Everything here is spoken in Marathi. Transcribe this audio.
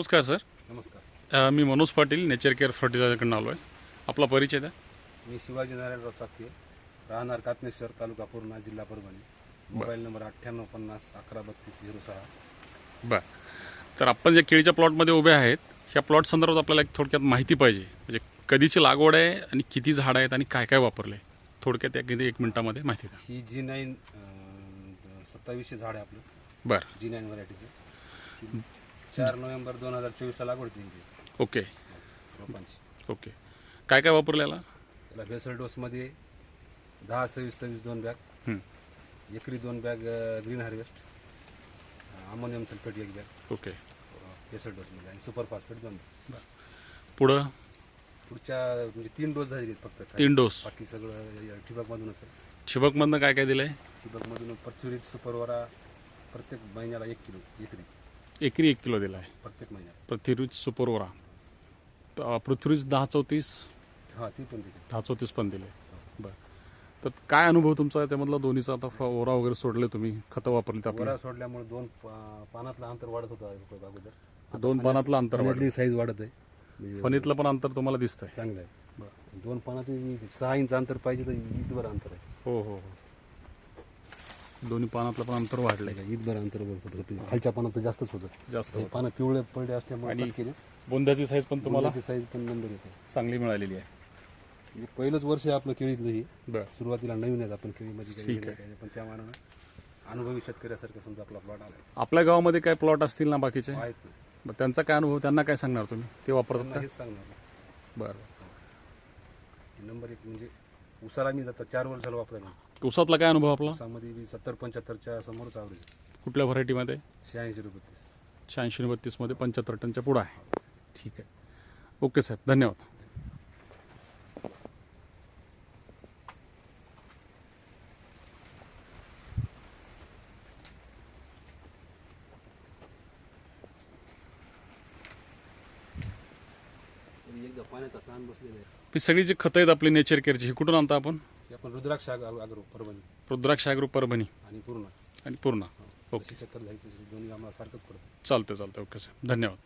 नमस्कार सर. नमस्कार. अ, मी मनोज पाटील नेचर केअर फर्टिलायझरकडून आलो आहे आपला परिचय द्या. मी शिवाजी नारायणराव चाके राहणार कातनेश्वर तालुका पूर्णा जिल्हा परभणी. मोबाईल नंबर अठ्ठ्याण्णव पन्नास अकरा बत्तीस झिरो सहा. बरं. तर आपण जे केळीच्या प्लॉटमध्ये उभे आहेत ह्या प्लॉट संदर्भात आपल्याला एक थोडक्यात माहिती पाहिजे. म्हणजे कधीची लागवड आहे आणि किती झाडं आहेत आणि काय काय वापरले? थोडक्यात एक एक मिनिटामध्ये माहिती द्या. ही जी नाईन सत्तावीसशे झाड आहे आपलं. बरं. जी नाईन व्हरायटीचं. चार नोव्हेंबर दोन हजार चोवीसला लागवड केली ओके. रोपांची. ओके. काय काय वापरलं याला त्याला बेसल डोसमध्ये दहा सव्वीस सव्वीस दोन बॅग. हं, एकरी दोन bag green harvest ammonium sulphate एक बॅग. ओके. बेसल डोसमध्ये आणि सुपर फॉस्फेट दोन bag. पुढं? पुढच्या म्हणजे तीन डोस झाले फक्त. तीन डोस. बाकी सगळं ठिबकमधूनच आहे. ठिबकमधनं काय काय दिलं आहे ठिबकमधून पृथ्वीरीत सुपरवरा प्रत्येक महिन्याला एक किलो एकरी. एकरी एक किलो दिला आहे प्रत्येक महिन्याला पृथ्वीज सुपरवरा. अ, पृथ्वीज दहा चौतीस. हा ती पण दिली. दहा चौतीस पण दिले. बरं. तर काय अनुभव तुमचा? त्यामधला दोन्हीचा आता फ- ओरा वगैरे सोडले तुम्ही. खतं वापरली तर वरा सोडल्यामुळे दोन पा- पानातलं अंतर वाढत होतं अगोदर. दोन पानातलं अंतर वाढलं. साईज वाढत आहे म्हणजे फणीतलं पण अंतर तुम्हाला दिसतंय. चांगलं आहे. दोन पानात सहा इंच अंतर पाहिजे तर ईदभर अंतर आहे. हो हो हो. दोन्ही पानातलं पण अंतर वाढलंय. का ईदभर अंतर होतं खालच्या पानात तर जास्तच होतं. जास्त हे पानं पिवळे पडले असल्यामुळे आणि केले. बोंद्याची साईज पण तुम्हाला साईज पण नंबर येते. चांगली मिळालेली आहे. म्हणजे पहिलंच वर्ष आहे आपलं केळीतलं ही. बरं. सुरुवातीला नवीन आहेत आपण केळीमध्ये काही ठीक नाही. पण त्या मानानं अनुभवी शेतकऱ्यासारखं समजा आपला प्लॉट आला आपल्या गावामध्ये काय प्लॉट असतील ना बाकीचे? आहेत ना. मग त्यांचा काय अनुभव त्यांना काय सांगणार तुम्ही? ते वापरतात त्यांना का? हेच सांगणार बरं. नंबर एक म्हणजे उसाला मी जाता चार वर्षाला वापरायला. उसातला काय अनुभव आपला? मी सत्तर पंच्याहत्तरच्या समोरच आवडेल कुठल्या व्हरायटीमध्ये? शहाऐंशी रुपये तीस. शहाऐंशी बत्तीसमध्ये पंच्याहत्तर टनच्या पुढं आहे. ठीक आहे. ओके साहेब धन्यवाद. ही सगळी जी खतं आहेत आपली नेचर केअरची ही कुठून आणता आपण? हे आपण रुद्राक्ष आग- आग्रो परभणी. रुद्राक्ष ॲग्रो परभणी. आणि पूर्ण. आणि पूर्ण. ओके. जशी चक्कर झाली तशी दोन्ही आम्हाला सारखंच पडतं. चालतं चालतं ओके साहेब. धन्यवाद.